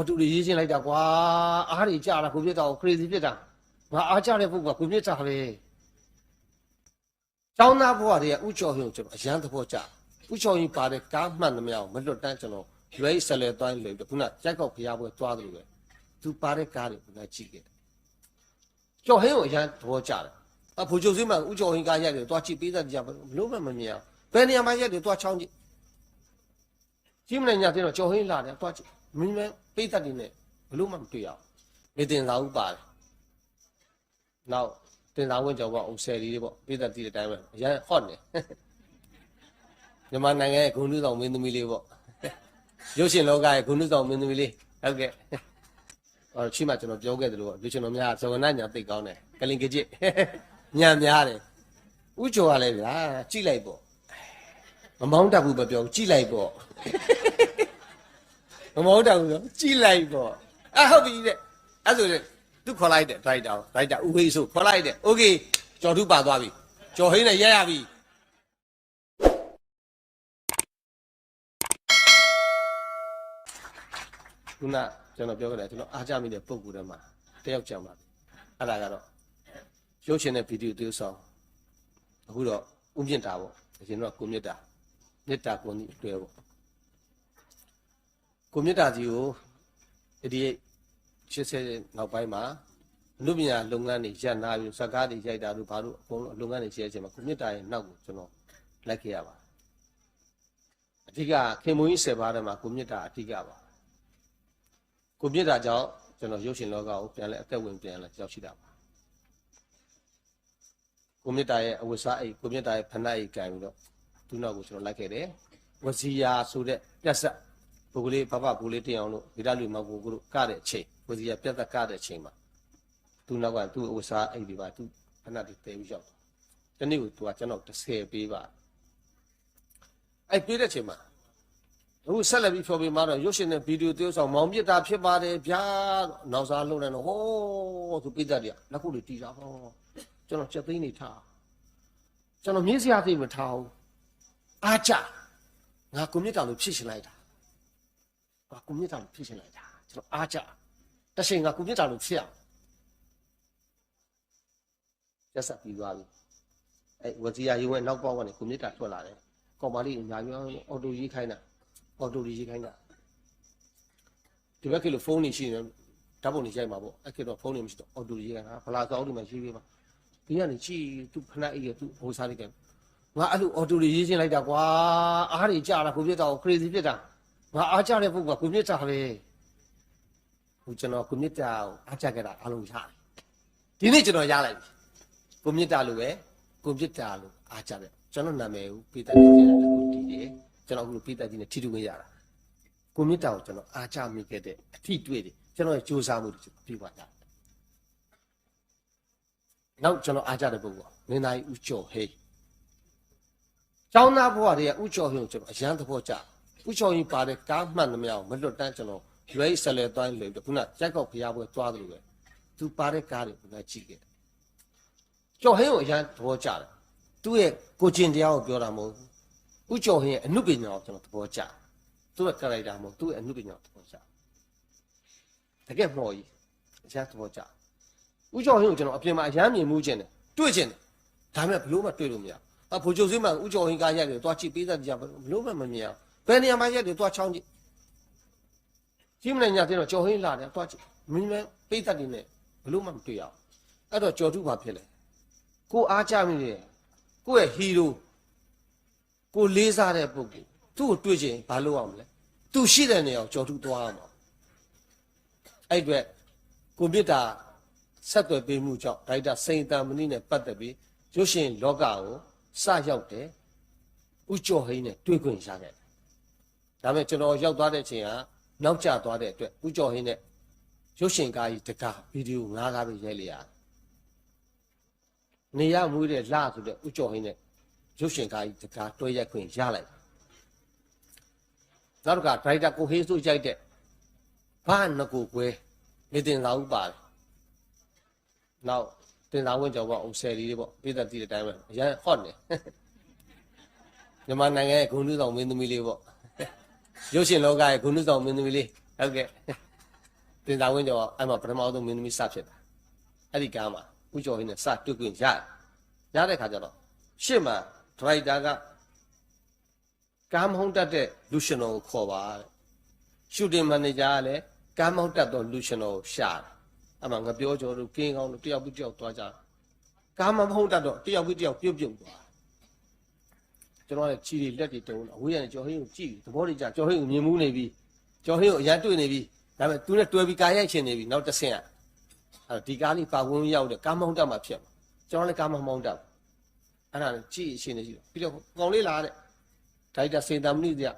အော်တူတွေရေးချင်းလိုက်တာကွာအားတွေကြတာကိုပြစ်တာကို crazy ဖြစ်တာငါအားကြတဲ့ပုဂ္ဂိုလ်ကကိုပြစ်တာပဲကျောင်းသားဘဝတည်းကဥကျော်ဟင်းကိုကျွန်တော်အရန်သဘောကျဥကျော်ဟင်းပါတဲ့ကားမှန်သမျှကိုမလွတ်တမ်းကျွန်တော်ရွေးဆက်လဲသွားလေခုနကြိုက်ကောက်ဖျားပွဲသွားတယ်လို့ပဲသူပါတဲ့ကားတွေကိုလည်းကြည့်ခဲ့တယ်ကျော်ဟင်းကိုအရန်သဘောကျတယ်အဖိုလ်ချုပ်စင်းမှာဥကျော်ဟင်းကားရက်တယ်သွားကြည့်ပေးတဲ့ကြဘလို့မှမမြင်အောင်ဘယ်နေရာမှာရက်တယ်သွားချောင်းကြည့်ကြည့်မနိုင်ကြတဲ့တော့ကျော်ဟင်းလာတယ်သွားကြည့်မင်းမဲ ပေးတတ်တယ်နဲ့ဘလို့မှမတွေ့ရအောင်နေတင်စာဥပါတယ်နောက်တင်စာဝင်ကြော်ပေါ့အုပ်ဆယ်လေးပေါ့ပေးတတ်တဲ့အတိုင်းပဲအရန်ဟော့နေမြန်မာနိုင်ငံရဲ့ဂုဏ်ထူးဆောင်မင်းသမီးလေးပေါ့ရုပ်ရှင်လောကရဲ့ဂုဏ်ထူးဆောင်မင်းသမီးလေးဟုတ်ကဲ့အော်ချိမကျွန်တော်ပြောခဲ့သလိုပေါ့လူရှင်တော်များဇဝနညာသိကောင်းတယ်ကလင်ကကြစ်ညံများတယ်ဥကျော်ကလည်းဗျာကြိလိုက်ပေါ့မမောင်းတတ်ဘူးမပြောဘူးကြိလိုက်ပေါ့ မမောတောင်ဆိုကြည်လိုက်ပေါ့အဟုတ်ပြီတဲ့အဲ့ဆိုရင်သူခေါ်လိုက်တယ်ဒရိုက်တာဒရိုက်တာဦးဟေးဆိုခေါ်လိုက်တယ်โอเคကျော်ထုပါသွားပြီကျော်ဟင်းနဲ့ရက်ရပြီခုနကျွန်တော်ပြောခဲ့တယ်ကျွန်တော်အားကြမိတဲ့ပုံကူထဲမှာတယောက်ကြံပါအဲ့ဒါကတော့ရုပ်ရှင်တဲ့ဗီဒီယိုတူဆောင်အခုတော့ဦးမြင့်တာပေါ့အရင်တော့ကိုမြင့်တာမြင့်တာကိုနီအတွဲပေါ့ ကိုမြတ်တာကြီးကိုဒီ80နောက်ပိုင်းမှာအနုပညာလုပ်ငန်းတွေရပ်နာပြီးဇက်ကားတွေရိုက်တာတို့ဘာလို့အကုန်လုံးလုပ်ငန်းတွေရှယ်အချိန်မှာကိုမြတ်တာရဲ့နောက်ကိုကျွန်တော်လိုက်ခဲ့ရပါတယ်အဓိကခင်မွန်းကြီး10ပါးထဲမှာကိုမြတ်တာအဓိကပါကိုမြတ်တာကြောင့်ကျွန်တော်ရုပ်ရှင်လောကကိုပြန်လဲအသက်ဝင်ပြန်လဲကြောက်ရှိတာပါကိုမြတ်တာရဲ့အဝတ်စားအိတ်ကိုမြတ်တာရဲ့ဖနက်အိတ်ကန်ပြီးတော့သူ့နောက်ကိုကျွန်တော်လိုက်ခဲ့တယ်ဝစီယာဆိုတဲ့ပြက်ဆက် ပုဂ္ဂလေးဘဘပုဂ္ဂလေးတင်အောင်လို့ဗိဓာလူမောင်ကိုကိုတို့ကတဲ့အချိန်ကိုစီကပြတ်သက်ကတဲ့အချိန်မှာသူနောက်ကသူ့အဝစားအိတ်ဒီပါသူခဏတည်းတဲပြီးရောက်တယ်တနေ့ကိုသူကကျွန်တော်30ပေးပါအဲ့ပေးတဲ့ချိန်မှာအခုဆက်လက်ပြီးဖြောပေးမှတော့ရုပ်ရှင်နဲ့ဗီဒီယိုတိုးဆောင်မောင်ပြစ်တာဖြစ်ပါတယ်ဗျာနောက်စားလုံးနေတော့ဟောသူပေးတတ်တယ်လက်ခုလေးတီးတာဟောကျွန်တော်ချက်သိန်းနေထားကျွန်တော်မြင်းစရာသိမထားဘူးအားကြငါကွန်ပျူတာလို့ဖြစ်ရှင်လိုက်တာ။ ကွာကွန်ပျူတာလို့ဖြစ်ချင်လိုက်တာ။ကျွန်တော်အားကြ။တစ်ချိန်ကကွန်ပျူတာလို့ဖြစ်အောင်။ရက်ဆက်ပြီးသွားပြီ။အဲဝစီယာရေဝဲနောက်ပေါက်ကနေကွန်ပျူတာထွက်လာတယ်။ကောင်မလေးအများကြီးအော်တိုရေးခိုင်းတာ။အော်တိုရေးခိုင်းတာ။ဒီဘက်ခေတ်လိုဖုန်းနေရှိနေဓာတ်ပုံနေရိုက်မှာပေါ့။အဲ့ခေတ်တော့ဖုန်းနေမရှိတော့အော်တိုရေးခိုင်းတာ။ဘလာစောင်းဒီမှာရေးပေးပါ။ဒီကနေကြည့်သူဖနက်အေးရသူဟိုစားလိုက်တယ်။ငါအဲ့လိုအော်တိုရေးချင်းလိုက်တာကွာ။အားတွေကြတာကိုပြစ်တာကို crazy ဖြစ်တာ။ ငါအားကြတဲ့ပုဂ္ဂိုလ်ကကိုမြင့်တာပဲဟိုကျွန်တော်ကိုမြင့်တာကိုအားကြခဲ့တာအားလုံးရတယ်ဒီနေ့ကျွန်တော်ရလိုက်ပြီကိုမြင့်တာလို့ပဲကိုမြင့်တာလို့အားကြတယ်ကျွန်တော်နာမည်ကိုပေးတတ်နေကြတယ်အခုတည်တယ်ကျွန်တော်အခုလိုပေးတတ်ခြင်းနဲ့ထိတူခွင့်ရတာကိုမြင့်တာကိုကျွန်တော်အားကြမိခဲ့တဲ့အထီးတွေ့တယ်ကျွန်တော်ရဲ့စူးစမ်းမှုတွေပြပါကြနောက်ကျွန်တော်အားကြတဲ့ပုဂ္ဂိုလ်ကမင်းသားကြီးဦးကျော်ဟေးကျောင်းသားဘဝတည်းကဦးကျော်ဟေးကိုကျွန်တော်အရန်သဘောကျတယ် ဥချောင်းကြီးပါတဲ့ကားမှန်သမျှကိုမလွတ်တမ်းကျွန်တော်ရွေးဆက်လဲသွားလေခုနကြိုက်ကောက်ဖျားပွဲသွားတယ်လို့ပဲသူပါတဲ့ကားတွေကိုလည်းကြည့်ခဲ့တယ်ကျော်ဟင်းကိုအရန်သဘောကျတယ်သူ့ရဲ့ကိုကျင်တရားကိုပြောတာမဟုတ်ဘူးဥကျော်ဟင်းရဲ့အနုပညာကိုကျွန်တော်သဘောကျတယ်သူ့ရဲ့ character မဟုတ်သူ့ရဲ့အနုပညာကိုသဘောကျတယ်တကယ်မှော်ကြီးအရန်သဘောကျဥကျော်ဟင်းကိုကျွန်တော်အပြင်မှာအရန်မြင်မှုခြင်းတယ်တွေ့ခြင်းတယ်ဒါပေမဲ့ဘလို့မှတွေ့လို့မရဘူးအဖိုလ်ချုပ်စင်းမှာဥကျော်ဟင်းကားရက်တယ်သွားကြည့်ပေးတတ်ကြဘလို့မှမမြင်အောင် ဘယ်နေရာမှာရက်တယ်သွားချောင်းကြည့်ကြည့်မနိုင်ကြတဲ့တော့ကြော်ဟင်းလာတယ်သွားကြည့်မင်းမဲပိတ်သက်တွေနဲ့ဘလို့မှမတွေ့ရအောင်အဲ့တော့ကြော်ထုဘာဖြစ်လဲကိုအားကြမိတယ်ကိုယ့်ရဲ့ဟီးရိုကိုလေးစားတဲ့ပုဂ္ဂိုလ်သူ့ကိုတွေ့ချင်းဘာလုပ်အောင်မလဲသူရှိတဲ့နေရာကိုကြော်ထုသွားအောင်အဲ့အတွက်ကိုမြစ်တာဆက်သွယ်ပေးမှုကြောင့်ဒါရိုက်တာစိန်တန်မဏိနဲ့ပတ်သက်ပြီးရုပ်ရှင်လောကကိုစရောက်တယ်ဥကျော်ဟိန်းနဲ့တွေ့ခွင့်ရခဲ့တယ်။ ဒါပေမဲ့ကျွန်တော်ရောက်သွားတဲ့အချိန်ကနောက်ကျသွားတဲ့အတွက်ဥကျော်ဟိန်းနဲ့ရုပ်ရှင်ကားကြီးတကားဗီဒီယိုငါးကားပဲရိုက်လိုက်ရတယ်။နေရမွေးတဲ့လှဆိုတဲ့ဥကျော်ဟိန်းနဲ့ရုပ်ရှင်ကားကြီးတကားတွဲရိုက်ခွင့်ရလိုက်တယ်။နောက်တစ်ခါဒရိုက်တာကိုဟေးဆိုရိုက်တဲ့ဘာနကိုကွဲနေတင်စာဥပါတယ်။နောက်တင်စာဝင်ကြောပေါ့အုံဆယ်လေးပေါ့ပြည်သက်တည်တဲ့အတိုင်းပဲအရင်ဟော့နေမြန်မာနိုင်ငံရဲ့ဂုဏ်ထူးဆောင်မင်းသမီးလေးပေါ့ ရုပ်ရှင်လောကရဲ့ဂုဏ်ထူးဆောင်မင်းသမီးလေးဟုတ်ကဲ့တင်သာဝင်းကျော်အဲ့မှာပထမဆုံးမင်းသမီးစဖြစ်တာအဲ့ဒီကားမှာဦးကျော်ဟင်းနဲ့စတွေ့ခွင့်ရတယ်ရတဲ့ခါကျတော့ရှေ့မှာဒရိုက်တာကကားမဟုတ်တတ်တဲ့လူရှင်တော်ကိုခေါ်ပါတဲ့ရှူတင်မန်နေဂျာကလည်းကားမဟုတ်တတ်သောလူရှင်တော်ကိုရှာတယ်အဲ့မှာငါပြောကျော်တို့ကင်းကောင်းတို့တယောက်ပြီးတယောက်သွားကြတယ်ကားမဟုတ်တတ်တော့တယောက်ပြီးတယောက်ပြုတ်ပြုတ်သွား ကျွန်တော်လည်းခြေတွေလက်တွေတုံးတော့ဝေးရနေကျော်ဟင်းကိုကြည့်သဘောတကျကျော်ဟင်းကိုမြင်မှုနေပြီကျော်ဟင်းကိုအရန်တွေ့နေပြီဒါပေမဲ့သူနဲ့တွဲပြီးကာရိုက်ချင်နေပြီနောက်တစ်ဆင့်อ่ะအဲ့တော့ဒီကားလေးပါဝင်ရောက်တဲ့ကားမဟုတ်တတ်မှဖြစ်မှာကျွန်တော်လည်းကားမဟုတ်တတ်အဲ့ဒါနဲ့ကြည့်အရှင်နေကြည့်တော့ပြီးတော့ကောင်လေးလာတဲ့ဒါရိုက်တာစေတမဏိတရ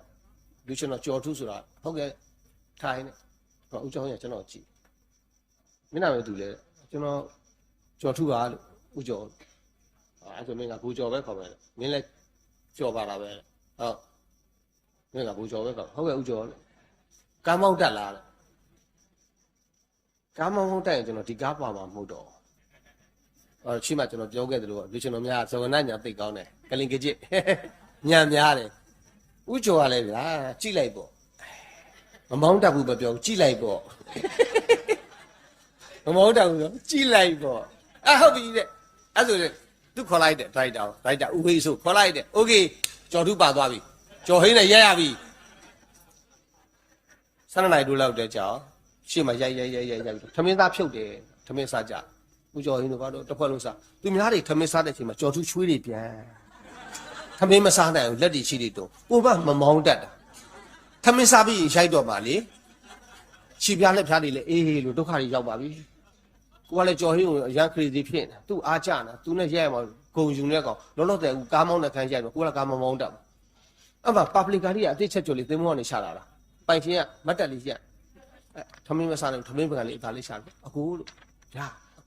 လူရှင်တော်ကျော်ထုဆိုတာဟုတ်ကဲ့ထိုင်နေဟောဦးကျော်ဟင်းကကျွန်တော်ကြည့်မင်းနာမည်သူလဲကျွန်တော်ကျော်ထုပါလို့ဦးကျော်အဲ့ဆိုမင်းကဘူကျော်ပဲခေါ်မယ်မင်းလည်း ကျော်ပါတာပဲဟုတ်မင်းကဘူကျော်ပဲခေါ်ဟုတ်ကဲ့ဦးကျော်ကားမောင်းတက်လာတယ်ကားမောင်းတက်ရင်ကျွန်တော်ဒီကားပါမှာမဟုတ်တော့အဲ့ချိမှကျွန်တော်ပြောခဲ့သလိုလူရှင်တော်များဇဝနညာသိကောင်းတယ်ကလင်ကကြစ်ညံများတယ်ဦးကျော်ကလည်းဗျာကြိလိုက်ပေါ့မမောင်းတက်ဘူးပဲပြောကြိလိုက်ပေါ့မမောင်းတက်ဘူးဆိုကြိလိုက်ပေါ့အဟုတ်ပြီတဲ့အဲ့ဆို သူခေါ်လိုက်တယ်ဒရိုက်တာဒရိုက်တာဦးဟေးဆိုခေါ်လိုက်တယ်โอเคကျော်ထုပါသွားပြီကျော်ဟင်းနဲ့ရက်ရပြီဆန္ဒနိုင်တို့လောက်တဲ့ကြောင်ရှေ့မှာရိုက်ရိုက်ရိုက်ရိုက်ရိုက်ပြီးထမင်းသားဖြုတ်တယ်ထမင်းစားကြဦးကျော်ဟင်းတို့ဘာလို့တစ်ခွက်လုံးစားသူများတွေထမင်းစားတဲ့အချိန်မှာကျော်ထုချွေးတွေပြန်ထမင်းမစားနိုင်ဘူးလက်တွေရှိတွေတုံးကိုကမမောင်းတတ်တာထမင်းစားပြီးရိုက်တော့ပါလေခြေပြားလက်ဖြားတွေလည်းအေးဟေးလို့ဒုက္ခတွေရောက်ပါပြီ ကိုကလည်းကြော်ဟင်းကိုအရန်ခရီးစီဖြစ်နေတာသူ့အားကြတာသူနဲ့ရဲရမှာဂုံယူနေကောင်လောလောဆယ်ကကားမောင်းတဲ့ခန်းရိုက်မှာကိုကလည်းကားမမောင်းတတ်ဘူးအဲ့မှာပပလီကာရီကအတိတ်ချက်ကြော်လေးသင်္ဘောကနေရှာလာတာပိုင်ချင်းကမတ်တက်လေးရက်အဲထမင်းမစားနိုင်ဘူးထမင်းပကံလေးဒါလေးရှာတယ်အကူလို့ညာ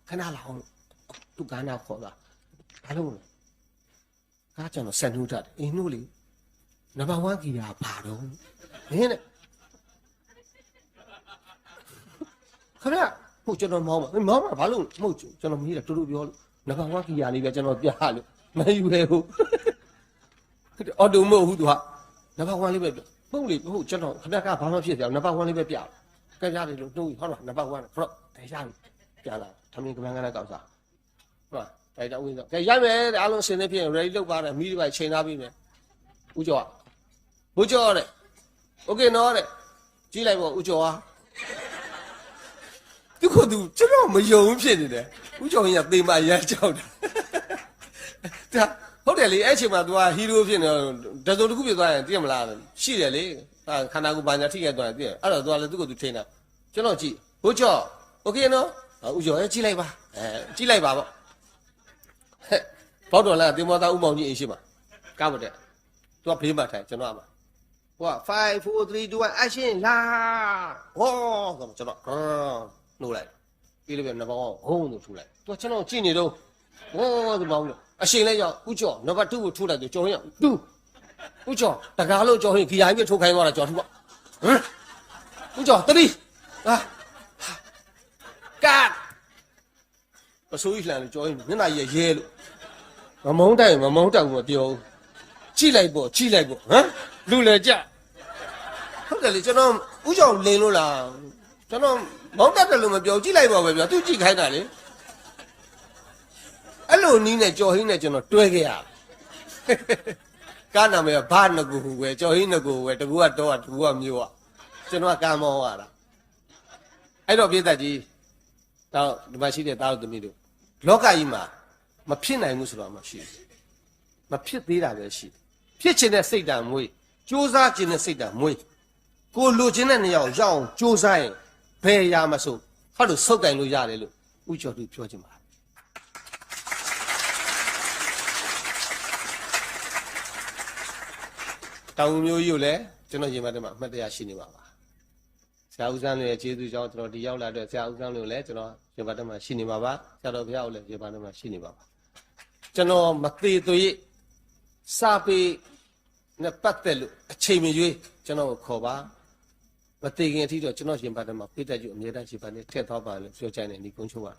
ခဏလာအောင်လို့သူကနာခေါ်တာဘာလို့လဲကားကျွန်တော်ဆက်နှူးတတ်တယ်အင်းတို့လေနံပါတ်1ကီယာဘာတော့မင်းနဲ့ခရ ဟုတ်ကျွန်တော်မောင်းပါမောင်းပါဘာလို့မဟုတ်ကျွန်တော်မေးတာတူတူပြောလို့နံပါတ်1ကီယာလေးပဲကျွန်တော်ပြလို့မယူရဘူးအော်တိုမဟုတ်ဘူးသူကနံပါတ်1လေးပဲပြဟုတ်လေဟုတ်ကျွန်တော်ခဏကဘာမှဖြစ်ကြအောင်နံပါတ်1လေးပဲပြကဲရတယ်လို့နှုတ်ဟုတ်လားနံပါတ်1ဖရော့တဲရပြီပြလာထမင်းကမန်းကန်းကောက်စားဟုတ်တိုက်တော့ဝင်တော့ကဲရိုက်မယ်တဲ့အားလုံးအစင်းနေဖြစ်ရင် ready လုပ်ပါတယ်မိဒီပိုင်ချိန်ထားပြီးမယ်ဦးကျော်ဦးကျော်တဲ့ okay နော်တဲ့ကြည့်လိုက်ပေါ့ဦးကျော်ဟာ သူကသူကျွန်တော်မယုံဖြစ်နေတယ်ဦးကျော်ရင်ကသေမရမ်းကြောက်တာဒါဟုတ်တယ်လေအဲ့ချိန်မှာ तू ကဟီးရိုးဖြစ်နေတော့တစုံတစ်ခုဖြစ်သွားရင်သိရမလားရှိတယ်လေဟာခန္ဓာကိုယ်ဘာညာထိခိုက်သွားရင်သိရအဲ့တော့ तू ကလည်းသူ့ကို तू ထိန်းတာကျွန်တော်ကြည့်ဘိုးကျော် okay နော်ဦးကျော်ရဲ့ကြည့်လိုက်ပါအဲကြည့်လိုက်ပါပေါ့ဘောက်တော်လာတင်မောသားဥမောင်ကြီးအိမ်ရှိမှာကားမတက် तू ကဘေးမှာထိုင်ကျွန်တော်ကမှာဟိုက5 4 3 2 1 action လာဟောဆိုတော့ကျွန်တော် နှိုးလိုက်ပြီးလို့ပြန်နှစ်ပေါင်းဟုံးလို့ထူလိုက် तू ကျွန်တော်ကြည့်နေတော့ဟောဒီပေါင်းလို့အရှင်လဲရောက်ဥကျော်နံပါတ်2ကိုထိုးလိုက်တယ်ကျော်ရင်တူဥကျော်တကားလို့ကျော်ရင်ခီယာကြီးထိုးခိုင်းသွားတာကျော်ထူပါဟမ်ဥကျော်တတိဟာကတ်ပစိုးကြီးလှန်လို့ကျော်ရင်မျက်နှာကြီးရဲလို့မမုန်းတိုင်မမုန်းတောက်ဘူးမပြောဘူးကြည့်လိုက်ပေါ့ကြည့်လိုက်ပေါ့ဟမ်လူလေကြဟုတ်တယ်လေကျွန်တော်ဥကျော်လင်းလို့လား ကျွန်တော်မောင်းတက်တယ်လို့မပြောကြည့်လိုက်ပါပဲဗျာသူကြည့်ခိုင်းတာလေအဲ့လိုနီးနဲ့ကြော်ဟင်းနဲ့ကျွန်တော်တွဲခဲ့ရကားနာမည်ကဘာနကူဟူပဲကြော်ဟင်းနကူပဲတကူကတော့တကူကမျိုးอ่ะကျွန်တော်ကကားမောင်းရတာအဲ့တော့ပြည့်သက်ကြီးတော့ဒီမှာရှိတဲ့တားတို့သမီးတို့လောကကြီးမှာမဖြစ်နိုင်ဘူးဆိုတော့မရှိဘူးမဖြစ်သေးတာပဲရှိဖြစ်ခြင်းတဲ့စိတ်ဓာတ်မွေးစူးစမ်းခြင်းတဲ့စိတ်ဓာတ်မွေးကိုလိုချင်တဲ့နေရာကိုရောက်အောင်စူးစမ်းရင် ဘယ်ရာမဆိုဟောလို့ဆုတ်ကင်လို့ရတယ်လို့ဥကျော်သူပြောချင်ပါတယ်တောင်မျိုးကြီးကိုလည်းကျွန်တော်ရင်မထဲမှာအမှတ်တရရှိနေပါပါဆရာဦးစန်းရဲ့ကျေးဇူးကြောင့်ကျွန်တော်ဒီရောက်လာတဲ့ဆရာဦးစန်းကိုလည်းကျွန်တော်ရင်မထဲမှာရှိနေပါပါဆရာတော်ဘုရားကိုလည်းရင်မထဲမှာရှိနေပါပါကျွန်တော်မသေးသွေးစာပေနဲ့ပတ်သက်လို့အချိန်မရွေးကျွန်တော်ကိုခေါ်ပါ မသေးခင်အထိတော့ကျွန်တော်ရှင်ဘတ်ထဲမှာဖိတ်တက်ကျအမြဲတမ်းရှင်ဘတ်နဲ့ထည့်သွားပါလို့ပြောချင်တယ်ဒီကုန်းချုပ်က